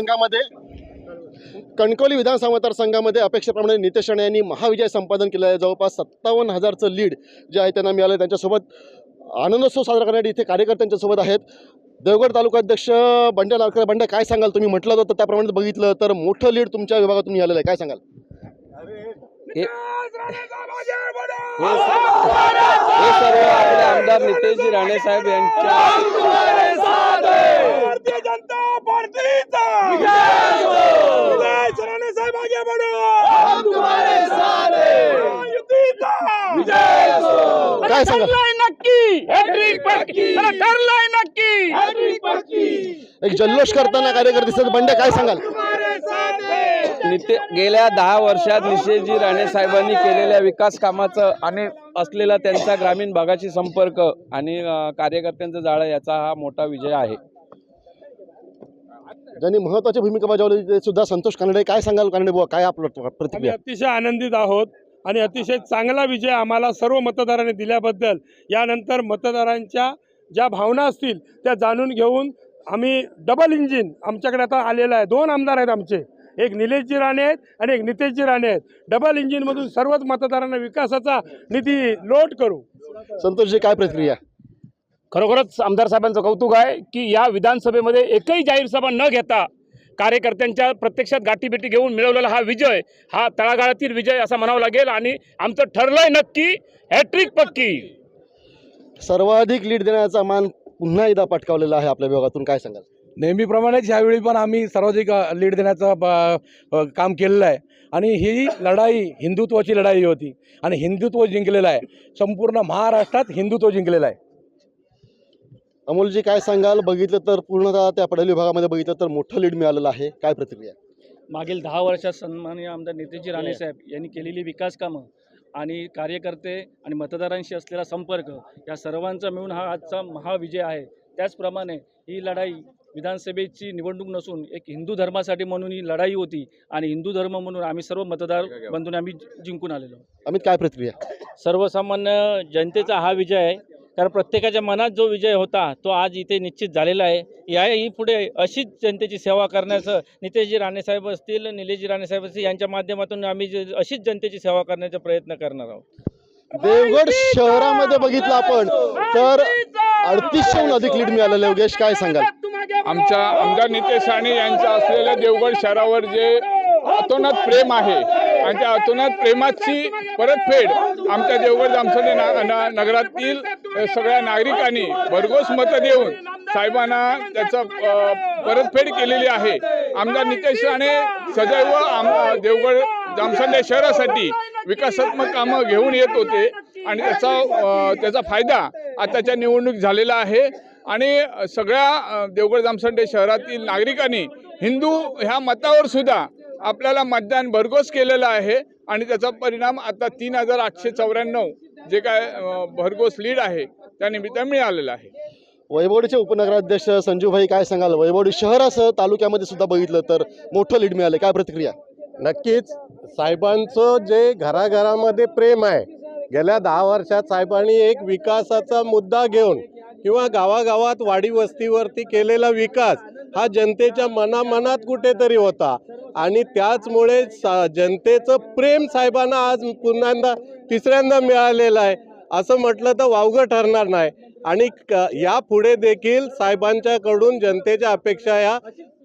संघामध्ये कणकवली विधानसभा मतदारसंघामध्ये अपेक्षेप्रमाणे नितेश राणे यांनी महाविजय संपादन केलं आहे. जवळपास सत्तावन्न हजारचं लीड जे आहे त्यांना मिळालं आहे. त्यांच्यासोबत आनंदोत्सव साजरा करण्यासाठी इथे कार्यकर्त्यांच्यासोबत आहेत. देवगड तालुकाध्यक्ष बंड्या नारकर बंड्या काय सांगाल? तुम्ही म्हटलं होतं त्याप्रमाणे बघितलं तर मोठं लीड तुमच्या विभागातून मिळालेलं आहे. काय सांगाल? हे सर्व आपले आमदार नितेशजी राणे साहेब यांच्या काय सांगाल ठरलाय नक्की. हॅट्रिक पक्की. ठरलाय नक्की. हॅट्रिक पक्की. एक जल्लोष करताना कार्यकर्ते दिसत बंड्या काय सांगाल? निते गेल्या दहा वर्षात नितेशजी राणे साहेबांनी केलेल्या विकास कामाचं आणि असलेला त्यांचा ग्रामीण भागाशी संपर्क आणि कार्यकर्त्यांचं जाळं याचा हा मोठा विजय आहे. ज्यांनी महत्वाची भूमिका बजावली ते सुद्धा संतोष कानडे. काय सांगाल कानडे बुवा? काय आपलं प्रतिक्रिया? अतिशय आनंदित आहोत. आणि अतिशय चांगला विजय आम्हाला सर्व मतदारांनी दिल्याबद्दल यानंतर मतदारांच्या ज्या भावना असतील त्या जाणून घेऊन आम्ही डबल इंजिन आमच्याकडे आता आलेलं आहे. दोन आमदार आहेत आमचे. एक निलेशजी राणे आहेत आणि एक नितेशजी राणे आहेत. डबल इंजिनमधून सर्वच मतदारांना विकासाचा निधी लोट करू. संतोषजी काय प्रतिक्रिया? खरोखरच आमदार साहेबांचं कौतुक आहे की या विधानसभेमध्ये एकही जाहीर सभा न घेता कार्यकर्त्यांच्या प्रत्यक्षात गाठीभेटी घेऊन मिळवलेला हा विजय हा तळागाळातील विजय असा म्हणावा लागेल आणि आमचं ठरलंय नक्की हॅट्रिक पक्की. सर्वाधिक लीड देण्याचा मान पुन्हा एकदा पटकावलेला आहे आपल्या विभागातून. काय सांगाल? नेहमीप्रमाणेच ह्यावेळी पण आम्ही सर्वाधिक लीड देण्याचं काम केलेलं आहे. आणि ही लढाई हिंदुत्वाची लढाई होती. आणि हिंदुत्व जिंकलेलं आहे. संपूर्ण महाराष्ट्रात हिंदुत्व जिंकलेलं आहे. अमोलजी काय सांगाल? बघितलं तर पूर्णतः त्या पडली विभागामध्ये बघितलं तर मोठं लीड मिळालेलं आहे. काय प्रतिक्रिया? मागील दहा वर्षात सन्माननीय आमदार नितेशजी राणे साहेब यांनी केलेली विकास कामं आणि कार्यकर्ते आणि मतदारांशी असलेला संपर्क या सर्वांचा मिळून हा आजचा महाविजय आहे. त्याचप्रमाणे ही लढाई विधानसभेची निवडणूक नसून एक हिंदू धर्मासाठी म्हणून ही लढाई होती आणि हिंदू धर्म म्हणून आम्ही सर्व मतदार बंधून आम्ही जिंकून आलेलो. अमित काय प्रतिक्रिया? सर्वसामान्य जनतेचा हा विजय आहे. कारण प्रत्येकाच्या मनात जो विजय होता तो आज इथे निश्चित झालेला आहे. याही पुढे अशीच जनतेची सेवा करण्याचं नितेशजी राणेसाहेब असतील निलेशजी राणेसाहेब असतील यांच्या माध्यमातून आम्ही जे- अशीच जनतेची सेवा करण्याचा प्रयत्न करणार आहोत. देवगड शहरामध्ये बघितलं आपण तर अडतीसशेहून अधिक लीड मिळालेलं योगेश काय सांगाल? आमच्या आमदार नितेश राणे यांचं असलेल्या देवगड शहरावर जे अतोनात प्रेम आहे आणि त्या अतोनात प्रेमाची परतफेड आमच्या देवगड जामसंडे ना, ना, नगरातील सगळ्या नागरिकांनी भरघोस मतं देऊन साहेबांना त्याचं परतफेड केलेली आहे. आमदार नितेश राणे सदैव आम देवगड जामसंडे शहरासाठी विकासात्मक कामं घेऊन येत होते आणि त्याचा त्याचा फायदा आताच्या निवडणूक झालेला आहे. आणि सगळ्या देवगड जामसंडे शहरातील नागरिकांनी हिंदू ह्या मतावर सुद्धा आपल्याला मतदान भरघोस केलेलं आहे. आणि त्याचा परिणाम आता तीन हजार आठशे चौऱ्याण्णव जे काय भरघोस लीड आहे त्यानिमित्त मिळालेलं आहे. वैभवडीचे उपनगराध्यक्ष संजूभाई काय सांगाल? वैभवडी शहरासह तालुक्यामध्ये सुद्धा बघितलं तर मोठं लीड मिळालं. काय प्रतिक्रिया? नक्कीच. साहेबांचं जे घराघरामध्ये प्रेम आहे गेल्या दहा वर्षात साहेबांनी एक विकासाचा मुद्दा घेऊन किंवा गावागावात वाडी वस्तीवरती केलेला विकास हा जनतेच्या मनामनात कुठेतरी होता. आणि त्याचमुळे सा जनतेचं प्रेम साहेबांना आज पुन्हा तिसऱ्यांदा मिळालेलं आहे. असं म्हटलं तर वावगं ठरणार नाही. आणि क- यापुढे देखील साहेबांच्याकडून जनतेच्या अपेक्षा या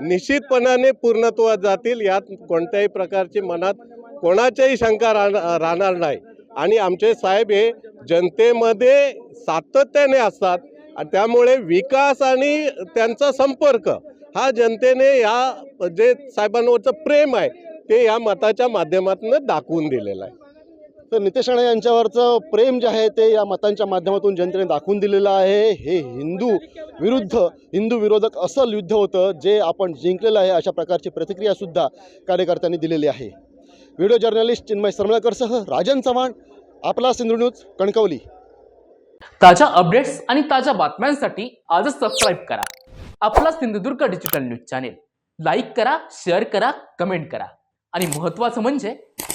निश्चितपणाने पूर्णत्वात जातील यात कोणत्याही प्रकारची मनात कोणाच्याही शंका राहणार राहणार नाही. आणि आमचे साहेब हे जनतेमध्ये सातत्याने असतात आणि त्यामुळे विकास आणि त्यांचा संपर्क हा जनतेने या जे साहेबांवरचं प्रेम आहे ते या मताच्या माध्यमातून दाखवून दिलेलं आहे. तर नितेश राणे यांच्यावरचं प्रेम जे आहे ते या मतांच्या माध्यमातून जनतेने दाखवून दिलेलं आहे. हे हिंदू विरुद्ध हिंदू विरोधक असं युद्ध होतं जे आपण जिंकलेलं आहे अशा प्रकारची प्रतिक्रियासुद्धा कार्यकर्त्यांनी दिलेली आहे. व्हिडिओ जर्नलिस्ट चिन्मय सरमळकरसह राजन चव्हाण आपला सिंधू न्यूज कणकवली. ताज्या अपडेट्स आणि ताज्या बातम्यांसाठी आजच सबस्क्राईब करा. आपला Sindhudurg digital news channel like करा शेअर करा कमेंट करा. आणि महत्त्वाचं म्हणजे